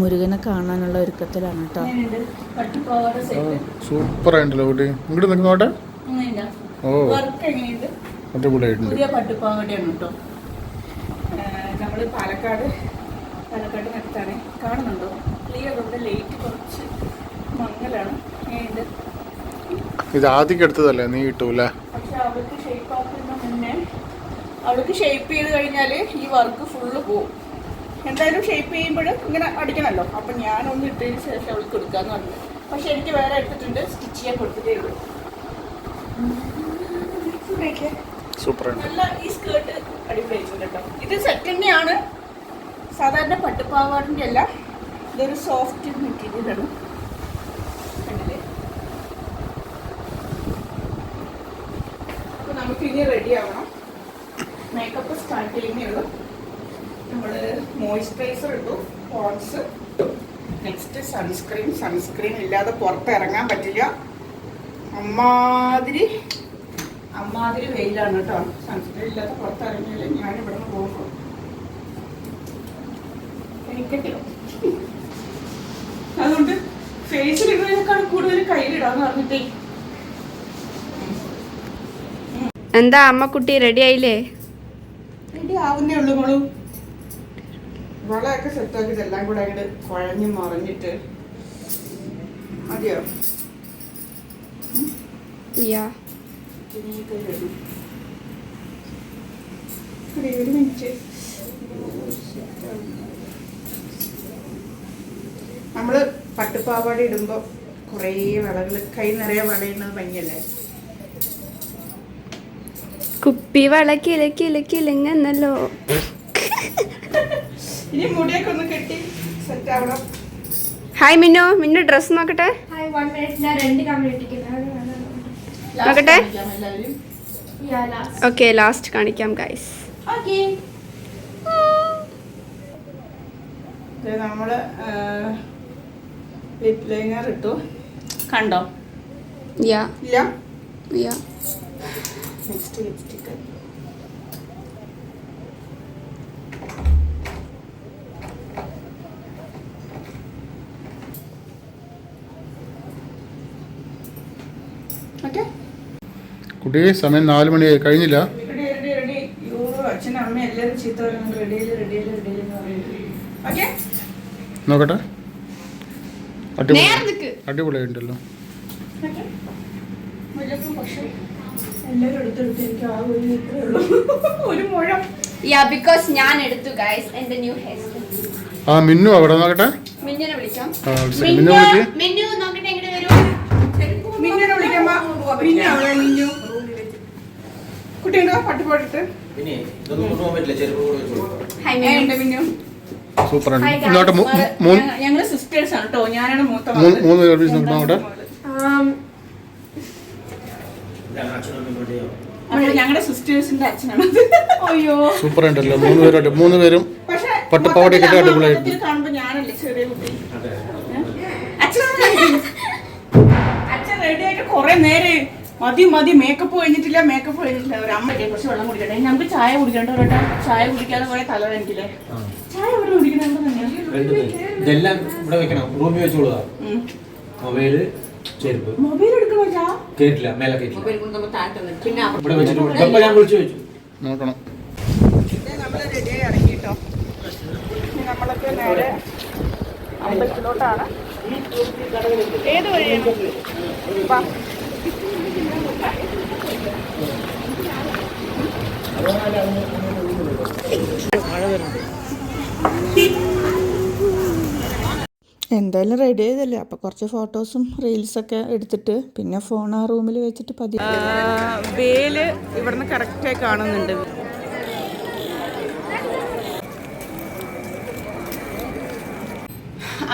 മുരുകനെ കാണാനുള്ള ഒരുക്കത്തിലാണ് കേട്ടോ. സൂപ്പർ ആയിട്ടുണ്ടല്ലോ കുട്ടി. ഇങ്ങോട്ട് നിൽക്കുന്നോട്ടെ ഓ. അടിപൊളിയായിട്ടുണ്ട്. പുതിയ പട്ടുപാവാടയാണ് കേട്ടോ. നമ്മൾ പാലക്കാട് പാലക്കാട് നടത്താണ് കാണുന്നുണ്ടോ? ക്ലിയർ ഉണ്ട് ലൈറ്റ് കുറച്ച് മങ്ങലാണ്. ഇത് ആദ്യം എടുത്തതല്ലേ? നീ കിട്ടൂല. പക്ഷെ അവൾക്ക് ഷേപ്പ് ആക്കുന്ന മുന്നേ അവൾക്ക് ഷേപ്പ് ചെയ്ത് കഴിഞ്ഞാൽ ഈ വർക്ക് ഫുള്ള് പോവും. എന്തായാലും ഷേപ്പ് ചെയ്യുമ്പോൾ ഇങ്ങനെ അടിക്കണമല്ലോ അപ്പം ഞാനൊന്ന് ഇട്ടതിന് ശേഷം അവൾക്ക് കൊടുക്കാന്ന് പറഞ്ഞു. പക്ഷെ എനിക്ക് വേറെ എടുത്തിട്ടുണ്ട്. സ്റ്റിച്ച് ചെയ്യാൻ കൊടുത്തിട്ടേ ഉള്ളൂ. സൂപ്പർ നല്ല ഈ സ്കേർട്ട് അടിപൊളിയായിട്ടുണ്ട് കേട്ടോ. ഇത് സെക്കൻഡ് ആണ്. സാധാരണ പട്ടുപാവാടിന്റെ അല്ല. ഇതൊരു സോഫ്റ്റ് മെറ്റീരിയലാണ് കണ്ടില്ലേ? അപ്പോൾ നമുക്ക് ഇനി റെഡി ആവണം. മേക്കപ്പ് സ്റ്റാർട്ട് ചെയ്യുന്നേ ഉള്ളൂ. മോയ്സ്ചറൈസർ ഇട്ടു പോൺസ് നെക്സ്റ്റ് സൺസ്ക്രീൻ സൺസ്ക്രീൻ ഇല്ലാതെ പുറത്ത് ഇറങ്ങാൻ പറ്റില്ല. അമ്മാതിരി. അമ്മാതിരി വെയിലാണ് കേട്ടോ. സൺസ്ക്രീൻ ഇല്ലാതെ പുറത്തിറങ്ങിയില്ല ഞാൻ ഇവിടെ നിന്ന് പോകുന്നു എനിക്കല്ലോ അതുകൊണ്ട് ഫേസിൽ ഇടുന്നതിനേക്കാൾ കൂടുതൽ കയ്യിലിടാന്ന് പറഞ്ഞിട്ടേ. എന്താ അമ്മക്കുട്ടി റെഡി ആയില്ലേ? റെഡി ആവുന്നേ ഉള്ളൂ മോളു. വളമൊക്കെ സെറ്റാക്കി ഇതെല്ലാം കൂടെ അങ്ങോട്ട് കുഴഞ്ഞ് മറിഞ്ഞിട്ട് മതിയോ. ഒരു ഒരു മിനിറ്റ്. നമ്മൾ പട്ടുപാവാട ഇടുമ്പോ കുറേ വളകൾ കൈ നിറയെ വളയുന്നത് ഭംഗിയല്ലേ? കുപ്പി വള കില കില കിലങ്ങന്നല്ലോ ഇനി മുടിയൊക്കെ ഒന്ന് കെട്ടി സെറ്റ് ആവണം. ഹായ് മിന്നു മിന്നു ഡ്രസ് നോക്കട്ടെ? നോക്കട്ടെ? ഓക്കെ ലാസ്റ്റ് കാണിക്കാം ഗൈസ് ഓക്കെ നമ്മൾ ലിപ് ലൈനർ ഇട്ടു. കണ്ടോ? യാ ഇല്ല? യാ നെക്സ്റ്റ് ലിപ്സ്റ്റിക്ക് എനിക്ക് സമയം നാല് മണി കഴിഞ്ഞില്ല? നോക്കട്ടെ. യാ ബിക്കോസ് ഞാൻ എടുത്തു ഗൈസ് എന്റെ ന്യൂ ഹെയർ ആ മിന്നു അവിടെ. നോക്കട്ടെ. മിന്നിനെ വിളിക്കാം. മിന്നു വിളിക്ക്. നോക്കട്ടെ എങ്ങനെ വരും? മിന്നിനെ വിളിക്കമ്മ മിന്നു. അവിടെ മിന്നു കുട്ടി ഉണ്ടോ പട്ട് പോട്ടിട്ട് പിന്നെ ഇതൊന്നും കൊണ്ടുപോകാൻ പറ്റില്ല ചെരുപ്പ് കൂടെ വെച്ച് കൊടുക്കാം. ഹായ് ഉണ്ട് മിന്നു. മിന്നു സൂപ്പർ ആണ് ഇങ്ങോട്ട് ഞങ്ങൾ സിസ്റ്റേഴ്സ് ആണ് കേട്ടോ ഞാനാണ് മൂത്ത മൂന്ന് പീസ് നോക്കണം അവിടെ? ഞങ്ങളുടെ സിസ്റ്റേഴ്സിന്റെ അച്ഛനാണ് അയ്യോ. സൂപ്പർ ഉണ്ടല്ലോ മൂന്ന് പേരുണ്ട് മൂന്ന് പേരും ഇട്ട് അടിപൊളിയായിരുന്നു. മൊത്തത്തിൽ കാണുമ്പോ ഞാനല്ലേ ചെറിയ കുട്ടി? അച്ഛൻ റെഡി ആയിട്ട് കൊറേ നേരെ മതി മതി. മേക്കപ്പ് കഴിഞ്ഞിട്ടില്ല മേക്കപ്പ് കഴിഞ്ഞിട്ടില്ല. ഒരു അമ്മ കുറച്ച് വെള്ളം കുടിക്കട്ടെ. നമുക്ക് ചായ കുടിക്കണ്ടോ കേട്ടോ. ചായ കുടിക്കാതെ കുറെ തല വേണ്ടില്ലേ ചായ ഇവിടെ കുടിക്കണ ചെരുപ്പ്. മൊബൈൽ എടുക്കണോ കേട്ടില്ല മേലെ കേട്ടില്ല ഇവിടെ വെച്ചിട്ട് ഇപ്പൊ ഞാൻ വിളിച്ചു വെച്ചു. നോക്കണം. നമ്മൾ റെഡിയായി ഇറങ്ങി കേട്ടോ ഇനി നമ്മളൊക്കെ നേരെ അമ്പലത്തിലോട്ടാണ്. ഏത് വഴിയാണ്? എന്തായാലും റെഡി ആയതല്ലേ. അപ്പോൾ കുറച്ച് ഫോട്ടോസും റീൽസൊക്കെ എടുത്തിട്ട് പിന്നെ ഫോൺ ആ റൂമിൽ വെച്ചിട്ട് പതി വേൽ ഇവിടുന്ന് കറക്റ്റായി കാണുന്നുണ്ട്.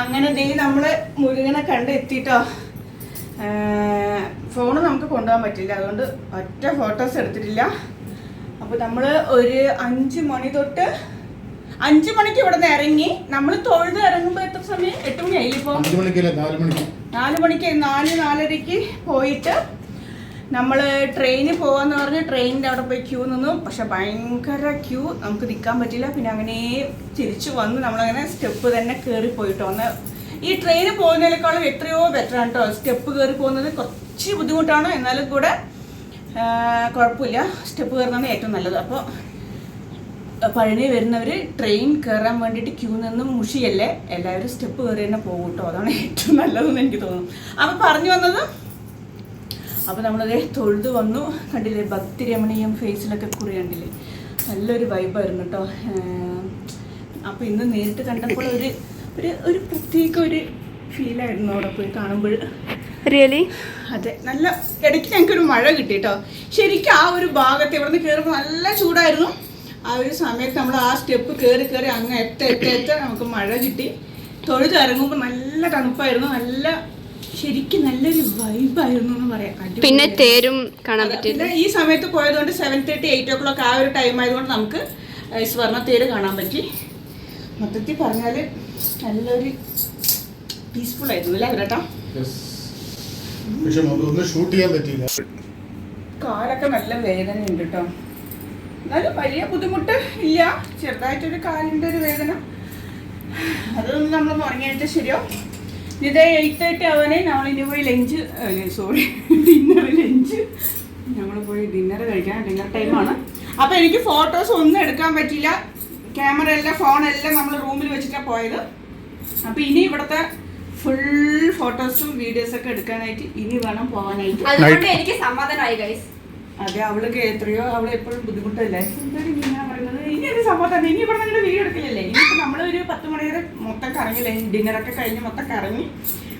അങ്ങനെ ദേ നമ്മൾ മുരുകനെ കണ്ട് എത്തിട്ടോ ഫോണ് നമുക്ക് കൊണ്ടുപോകാൻ പറ്റില്ല. അതുകൊണ്ട് ഒറ്റ ഫോട്ടോസ് എടുത്തിട്ടില്ല. അപ്പോൾ നമ്മൾ ഒരു അഞ്ച് മണി തൊട്ട് അഞ്ച് മണിക്ക് ഇവിടെ നിന്ന് ഇറങ്ങി. നമ്മൾ തൊഴുത് ഇറങ്ങുമ്പോൾ എത്ര സമയം? എട്ട് മണിയായില്ലേ ഇപ്പോൾ നാല് മണിക്ക്. നാല് മണിക്ക് നാല് നാലരയ്ക്ക് പോയിട്ട് നമ്മൾ ട്രെയിനിൽ പോവാന്ന് പറഞ്ഞ് ട്രെയിനിന്റെ അവിടെ പോയി ക്യൂ നിന്നു. പക്ഷെ ഭയങ്കര ക്യൂ. നമുക്ക് നിൽക്കാൻ പറ്റില്ല പിന്നെ അങ്ങനെ തിരിച്ചു വന്ന്. നമ്മളങ്ങനെ സ്റ്റെപ്പ് തന്നെ കയറി പോയിട്ടോ. ഒന്ന് ഈ ട്രെയിന് പോകുന്നതിനേക്കാളും എത്രയോ ബെറ്റർ ആണ് കേട്ടോ സ്റ്റെപ്പ് കയറി പോകുന്നത് കുറച്ച് ബുദ്ധിമുട്ടാണ്. എന്നാലും കൂടെ കുഴപ്പമില്ല. സ്റ്റെപ്പ് കയറുന്നതാണ് ഏറ്റവും നല്ലത്. അപ്പോൾ പഴനി വരുന്നവർ ട്രെയിൻ കയറാൻ വേണ്ടിയിട്ട് ക്യൂ നിന്ന് മുഷിയല്ലേ എല്ലാവരും സ്റ്റെപ്പ് കയറി തന്നെ പോകും കേട്ടോ അതാണ് ഏറ്റവും നല്ലതെന്ന് എനിക്ക് തോന്നുന്നു. അപ്പം പറഞ്ഞു വന്നത് അപ്പോൾ നമ്മളത് തൊഴുതു വന്നു. കണ്ടില്ലേ ഭക്തിരമണീയം ഫേസിലൊക്കെ കുറി കണ്ടില്ലേ? നല്ലൊരു വൈബായിരുന്നു കേട്ടോ അപ്പോൾ ഇന്ന് നേരിട്ട് കണ്ടപ്പോൾ ഒരു ഒരു ഒരു പ്രത്യേക ഒരു ഫീലായിരുന്നു അവിടെ പോയി കാണുമ്പോൾ. റിയലി അതെ നല്ല ഇടയ്ക്ക് ഞങ്ങൾക്കൊരു മഴ കിട്ടി കേട്ടോ ശരിക്കും ആ ഒരു ഭാഗത്ത് ഇവിടുന്ന് കയറുമ്പോൾ നല്ല ചൂടായിരുന്നു. ആ ഒരു സമയത്ത് നമ്മൾ ആ സ്റ്റെപ്പ് കയറി കയറി അങ്ങ് എത്ത എത്ത എത്ത നമുക്ക് മഴ കിട്ടി. തൊഴുത് ഇറങ്ങുമ്പോൾ നല്ല തണുപ്പായിരുന്നു. നല്ല ശരിക്കും നല്ലൊരു വൈബായിരുന്നു എന്ന് പറയാം. പിന്നെ തേരും കാണാൻ പറ്റില്ല പിന്നെ ഈ സമയത്ത് പോയതുകൊണ്ട് seven thirty eight o'clock ആ ഒരു ടൈം ആയതുകൊണ്ട് നമുക്ക് സ്വർണ തേര് കാണാൻ പറ്റി. മൊത്തത്തിൽ പറഞ്ഞാൽ നല്ലൊരു പീസ്ഫുൾ ആയിരുന്നു. അല്ലേ അവരേട്ടാ പക്ഷെ ഒന്നും ഷൂട്ട് ചെയ്യാൻ പറ്റിയില്ല. കാലൊക്കെ നല്ല വേദന ഉണ്ട് കേട്ടോ എന്നാലും വലിയ ബുദ്ധിമുട്ട് ഇല്ല. ചെറുതായിട്ടൊരു കാലിന്റെ ഒരു വേദന. അതൊന്നും നമ്മൾ മുറങ്ങിയിട്ട് ശരിയോ? ഇതേ എയ്റ്റ് തേർട്ടി ആവാനേ നമ്മൾ പോയി ലഞ്ച് സോറി ഡിന്നർ ലഞ്ച് നമ്മൾ പോയി ഡിന്നർ കഴിക്കാൻ ഡിന്നർ ടൈമാണ് അപ്പോൾ എനിക്ക് ഫോട്ടോസ് ഒന്നും എടുക്കാൻ പറ്റില്ല ക്യാമറ എല്ലാം ഫോണെല്ലാം നമ്മൾ റൂമിൽ വെച്ചിട്ടാണ് പോയത്. അപ്പോൾ ഇനി ഇവിടുത്തെ ഫുൾ ഫോട്ടോസും വീഡിയോസൊക്കെ എടുക്കാനായിട്ട് ഇനി വേണം പോകാനായിട്ട് അതുകൊണ്ട് എനിക്ക് സമാധാനമായി ഗൈസ് അതെ അവൾക്ക് എത്രയോ അവൾ എപ്പോഴും ബുദ്ധിമുട്ടല്ലേ? എന്താണ് ഇങ്ങനെ പറയുന്നത്? ഇനി ഒരു സംഭവം ഇനി ഇവിടെ നിങ്ങൾ വീഡിയോ എടുക്കില്ലല്ലേ? ഇനിയിപ്പോൾ നമ്മളൊരു പത്ത് മണി വരെ മൊത്തം കറങ്ങില്ലേ ഡിന്നറൊക്കെ കഴിഞ്ഞ് മൊത്തം കറങ്ങി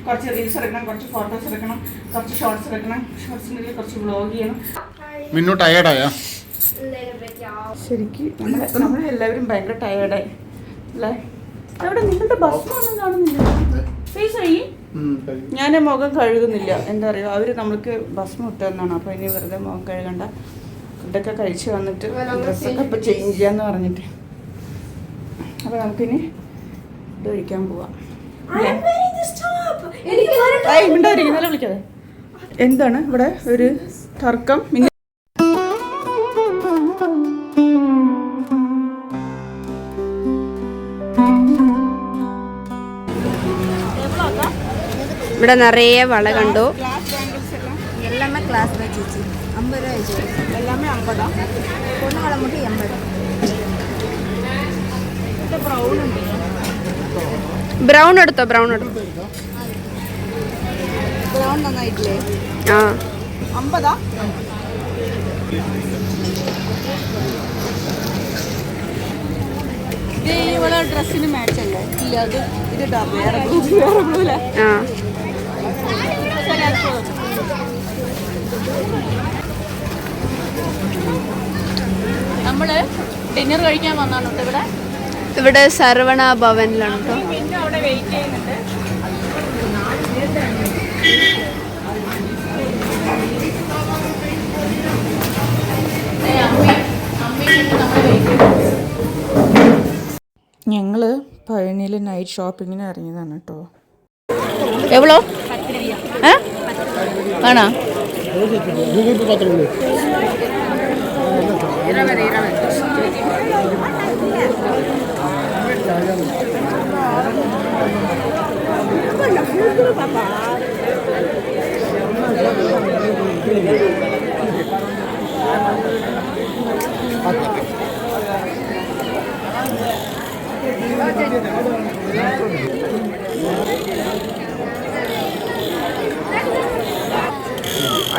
കുറച്ച് റീൽസ് എടുക്കണം കുറച്ച് ഫോട്ടോസ് എടുക്കണം കുറച്ച് ഷോർട്സ് എടുക്കണം ഷോർട്സിനുള്ളിൽ കുറച്ച് വ്ളോഗ് ചെയ്യണം. മിന്നു ടയർഡായാ ശരിക്കും നമ്മളെ നമ്മളെല്ലാവരും ഭയങ്കര ടയേർഡായി അല്ലേ? അവിടെ നിങ്ങളുടെ ബസ് ഒന്നും കാണുന്നില്ല ഫേസ് ആയി ഞാൻ മുഖം കഴുകുന്നില്ല. എന്താ പറയുക അവർ നമ്മൾക്ക് ഭസ്മം ഇട്ടെന്നാണ്. അപ്പോൾ ഇനി വെറുതെ മുഖം കഴുകണ്ട. ഫുഡൊക്കെ കഴിച്ചു വന്നിട്ട് ഡ്രസ്സൊക്കെ ഇപ്പോൾ ചേഞ്ച് ചെയ്യാന്ന് പറഞ്ഞിട്ട്. അപ്പോൾ നമുക്കിനി ഇത് കഴിക്കാൻ പോവാം. ഇവിടെ വിളിക്കാതെ. എന്താണ് ഇവിടെ ഒരു തർക്കം? ഇവിടെ നിറയെ വള കണ്ടു ഗ്ലാസ് ബാംഗിൾസ് എല്ലാം எல்லாமே கிளாஸ் தான் சேச்சி ஐம்பது ரூபா ஆயிடுச்சு എല്ലാമേ അമ്പതാ பொண்ணு வளை மட்டும் எண்பது ഇത് ബ്രൗൺ ഉണ്ട് ബ്രൗൺ എടുത്തോ ബ്രൗൺ എടുത്തോ ബ്രൗൺ നന്നായിട്ടില്ലേ ആ അമ്പതാ ഇത് ഇവളെ ഡ്രസ്സിന് മാച്ച് അല്ലേ ഇല്ല അത് ഇത് ഇടാം വേറെ ബ്ലൂ വേറെ ബ്ലൂ അല്ലേ ആ ശരി നമ്മൾ ഡിന്നർ കഴിക്കാൻ വന്നാണ് കേട്ടോ ഇവിടെ? ഇവിടെ സർവണ ഭവനിലാണ് ഞങ്ങൾ ഞങ്ങൾ പഴനിയിൽ നൈറ്റ് ഷോപ്പിങ്ങിന് ഇറങ്ങിയതാണ് കേട്ടോ എവ്വളോ ഏ? ആണോ?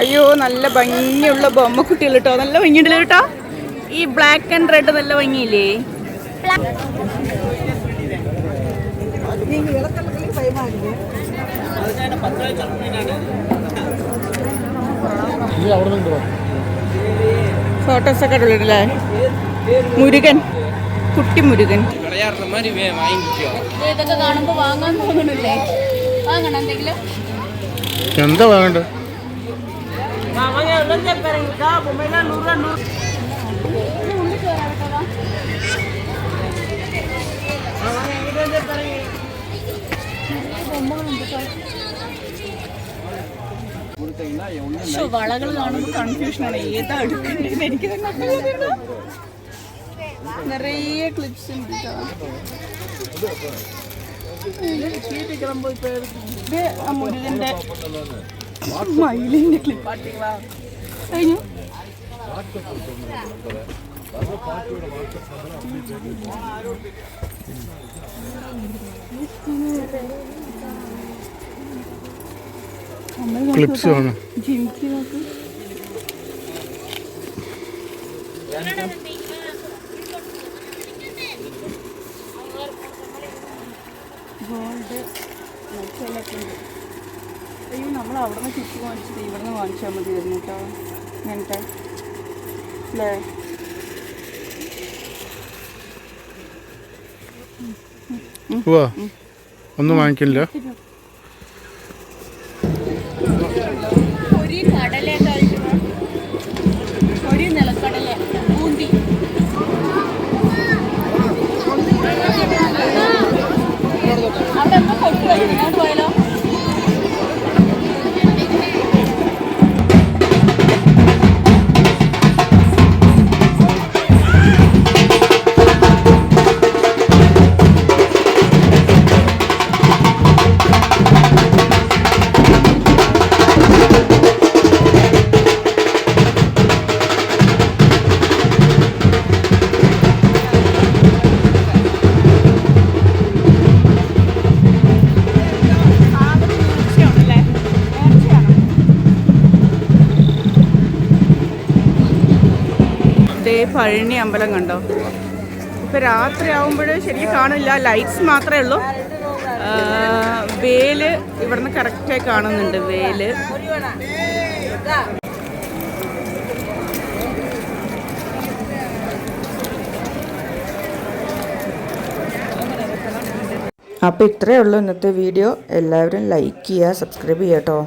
അയ്യോ നല്ല ഭംഗിയുള്ള ബൊമ്മക്കുട്ടികൾ കേട്ടോ നല്ല ഭംഗിയുണ്ടല്ലോ കേട്ടോ ഈ ബ്ലാക്ക് ആൻഡ് റെഡ് നല്ല ഭംഗിയില്ലേ? ഫോട്ടോസ് ഒക്കെ ഇടല്ലേ മുരുകൻ കുട്ടി മുരുകൻ. വാങ്ങാൻ എന്താ വേണ്ടത് വേണ്ടത് പക്ഷെ വളകൾ കാണുമ്പോൾ കൺഫ്യൂഷനാണ് ഏതാ എടുക്കേണ്ടത് എനിക്ക് തന്നെ. നിറയെ ക്ലിപ്സ് ഉണ്ട്. ഇത് മുരുകന്റെ മയിലിന്റെ ക്ലിപ്പാട്ടികളാ കഴിഞ്ഞു ക്ലിപ്സ് വേണം ജിമിക്ക് നോക്ക്. ഗോൾഡ് മറ്റുള്ള അയ്യോ നമ്മൾ അവിടെ നിന്ന് ചുറ്റി വാങ്ങിച്ചത് ഇവിടെ നിന്ന് വാങ്ങിച്ചാൽ മതിയായിരുന്നു കേട്ടോ ഇങ്ങനത്തെ അല്ലേ ഒന്നും വാങ്ങിക്കില്ല. ഒരു കടല ഒരു നിലക്കടല. അവിടെ പോയാലോ? അമ്പലം കണ്ടോ? ഇപ്പൊ രാത്രി ആവുമ്പോൾ ശരിക്കും കാണില്ല ലൈറ്റ്സ് മാത്രമേ ഉള്ളൂ. വേൽ ഇവിടുന്ന് കറക്റ്റായി കാണുന്നുണ്ട് വേൽ. അപ്പോൾ ഇത്രയേ ഉള്ളൂ ഇന്നത്തെ വീഡിയോ. എല്ലാവരും ലൈക്ക് ചെയ്യുക സബ്സ്ക്രൈബ് ചെയ്യാം കേട്ടോ